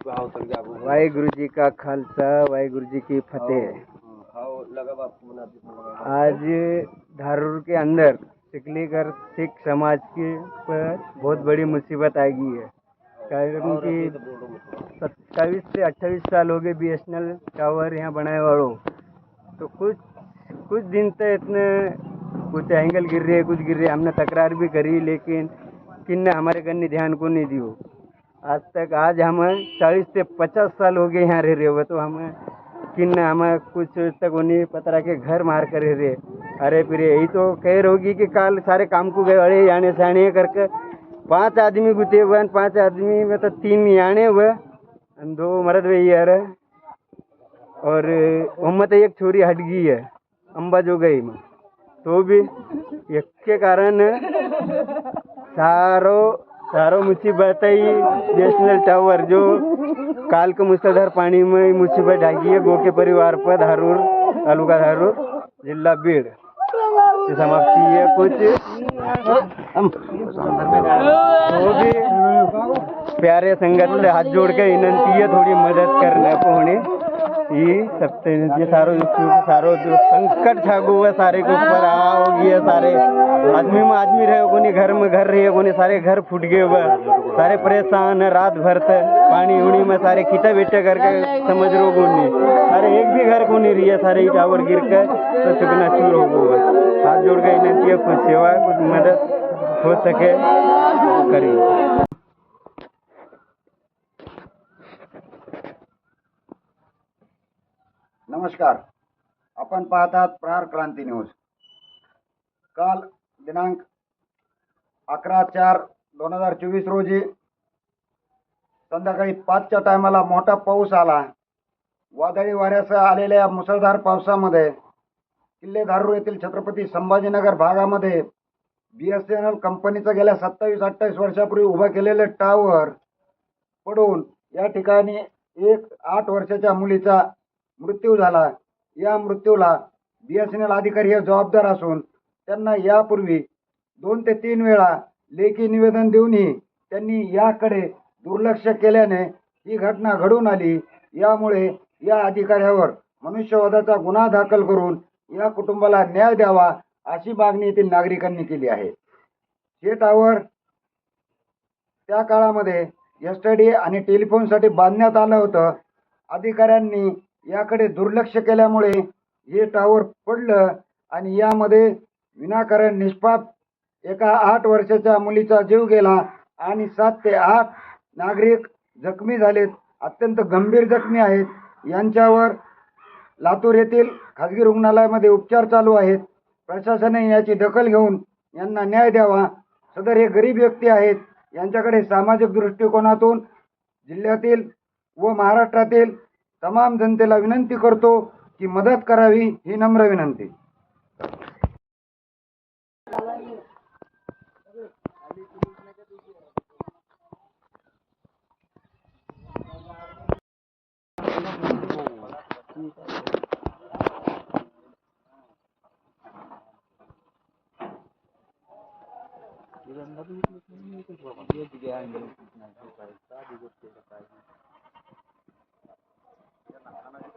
वाहेगुरु जी का खालसा वाहेगुरु जी की फतेह। आज धारूर के अंदर सिकलीगर सिख समाज के पर बहुत बड़ी मुसीबत आ गई है कारण कि सत्ताईस से अट्ठाईस साल हो गए B S N L tower यहाँ बनाए वालों। तो कुछ कुछ दिन तक इतने कुछ एंगल गिर रहे कुछ गिर रहे हमने तकरार भी करी लेकिन किन्ने हमारे करने ध्यान को नहीं दियो। आज तक आज हम चालीस से पचास साल हो गए यहाँ रह रहे हो तो हम किन्ने हमें कुछ तक उन्हें पता रखे घर मार कर रह रहे। अरे फिर यही तो कह रहोगी कि कल सारे काम को गए अरे याने साने करके पाँच आदमी गुते हुए पाँच आदमी में तो तीन याने हुए। दो मर्द वही यार और उम्मत एक छोरी हट गई है अम्बा जो गई तो भी एक के कारण सारो सारो मुसीबत है नेशनल टावर जो काल के मूसलाधार पानी में मुसीबत ढाकी है गो के परिवार पर धारूर तालुका धारूर जिला बीड़। की समाप्ति है कुछ। वो भी प्यारे संगत से हाथ जोड़ के विनंती है थोड़ी मदद करना होने ये सब ये सारो सारो जो संकट छागो हुआ सारे के ऊपर आओ ये सारे आदमी में आदमी रहे कोनी घर में घर रहे कोनी सारे घर फूट गए सारे परेशान है रात भर से पानी उड़ी में सारे खिता बेटे करके समझ रो कोनी सारे एक भी घर कोनी रही है सारे टावर गिर के तो सुखना चूर हो गए हाथ जोड़ के विनंती है कुछ सेवा कुछ मदद हो सके करिए नमस्कार. आपण पाहतात प्रहार क्रांती न्यूज. काल दिनांक अकरा चार दोन हजार चोवीस रोजी संध्याकाळी पाचच्या टायमाला मोठा पाऊस आला. वादळी वाऱ्यासह आलेल्या मुसळधार पावसामध्ये किल्ले धारूर येथील छत्रपती संभाजीनगर भागामध्ये बी एस एन एल कंपनीचं गेल्या सत्तावीस अठ्ठावीस वर्षापूर्वी उभं केलेलं टावर पडून या ठिकाणी एक आठ वर्षाच्या मुलीचा मृत्यू झाला. या मृत्यूला बी एस एन एल अधिकारी हे जबाबदार असून त्यांना यापूर्वी दोन ते तीन वेळा लेखी निवेदन देऊनही त्यांनी याकडे दुर्लक्ष केल्याने ही घटना घडून आली. यामुळे या अधिकाऱ्यावर मनुष्यवादाचा गुन्हा दाखल करून या कुटुंबाला न्याय द्यावा अशी मागणी येथील नागरिकांनी केली आहे. थेटावर त्या काळामध्ये एस आणि टेलिफोनसाठी बांधण्यात आलं होतं. अधिकाऱ्यांनी याकडे दुर्लक्ष केल्यामुळे हे टावर पडलं आणि यामध्ये विनाकारण निष्पाप एका आठ वर्षाच्या मुलीचा जीव गेला आणि सात ते आठ नागरिक जखमी झालेत. अत्यंत गंभीर जखमी आहेत. यांच्यावर लातूर येथील खाजगी रुग्णालयामध्ये उपचार चालू आहेत. प्रशासनाने याची दखल घेऊन यांना न्याय द्यावा. सदर हे गरीब व्यक्ती आहेत. यांच्याकडे सामाजिक दृष्टिकोनातून जिल्ह्यातील व महाराष्ट्रातील तमाम जनतेला विनंती करतो की मदत करावी ही नम्र विनंती.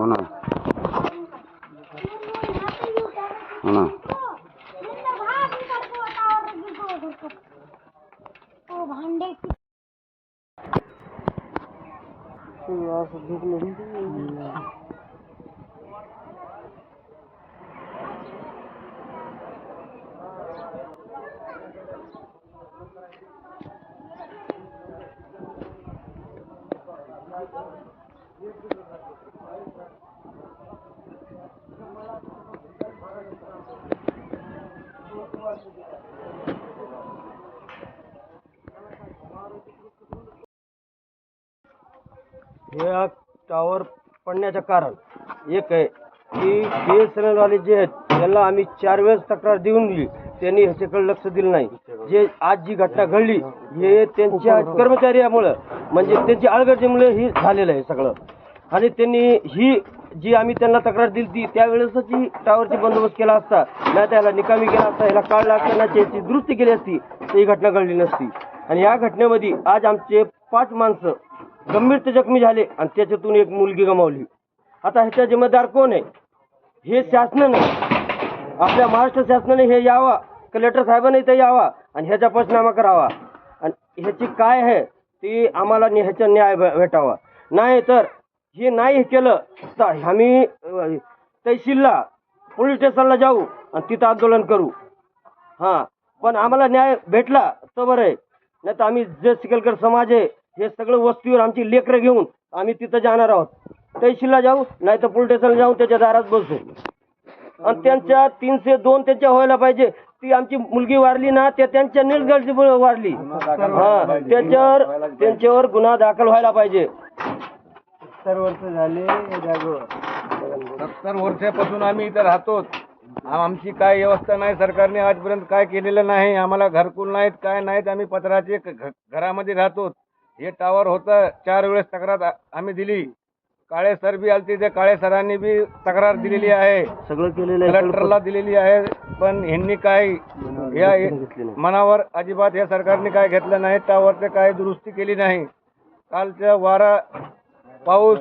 हो ना. हो ना. हो, भांडे हे टावर पडण्याचं कारण. एक आहे की बी एस एन एलवाले जे आहेत त्यांना आम्ही चार वेळेस तक्रार देऊन दिली. त्यांनी ह्याच्याकडे लक्ष दिलं नाही. जे आज जी घटना घडली हे त्यांच्या कर्मचाऱ्यामुळं म्हणजे त्यांची आळगर्जीमुळे ही झालेलं आहे सगळं. आणि त्यांनी ही जी आम्ही त्यांना तक्रार दिली ती त्यावेळेसच ही टावरची बंदोबस्त केला असता. नाही त्याला निकामी केला असता ह्याला काढला असताना त्याची दुरुस्ती केली असती तर ही घटना घडली नसती. आणि या घटनेमध्ये आज आमचे पाच माणसं गंभीर ते जखमी झाले आणि त्याच्यातून एक मुलगी गमावली. आता ह्याचा जिम्मेदार कोण आहे? हे शासनाने. आपल्या महाराष्ट्र शासनाने हे यावा. कलेक्टर साहेबांनी इथे यावा आणि ह्याचा पंचनामा करावा. आणि ह्याची काय आहे ती आम्हाला ह्याचा न्याय भेटावा. नाही तर हे नाही हे केलं तर आम्ही तहसीलला पोलीस स्टेशनला जाऊ आणि तिथं आंदोलन करू. हां. पण आम्हाला न्याय भेटला तर बरं आहे. नाही तर आम्ही जे सिकलकर समाज आहे हे सगळं वस्तीवर आमची लेकरं घेऊन आम्ही तिथं जाणार आहोत. तहसीलला जाऊ नाही तर पोलीस स्टेशनला जाऊन त्याच्या दारात बसू. आणि त्यांच्या तीनशे दोन त्यांच्या व्हायला पाहिजे. ती आमची मुलगी वारली ना त्या त्यांच्या निर्गळजीमुळे वारली. हा त्याच्यावर त्यांच्यावर गुन्हा दाखल व्हायला पाहिजे. सत्तर वर्ष झाले सत्तर वर्षापासून आम्ही इथं राहतो आमची काय व्यवस्था नाही सरकारने आजपर्यंत काय केलेलं नाही आम्हाला घरकुल नाहीत काय नाहीत आम्ही पत्राचे घरामध्ये राहतो हे टावर होतं चार वेळेस तक्रार आम्ही दिली. काळे सर बी आलते ते काळे सरांनी बी तक्रार दिलेली आहे. सगळं केलेलं आहे कलेक्टरला दिलेली आहे पण ह्यांनी काय या. मनावर अजिबात या सरकारने काय घेतलं नाही टावरचे काय दुरुस्ती केली नाही. कालच्या वारा पाऊस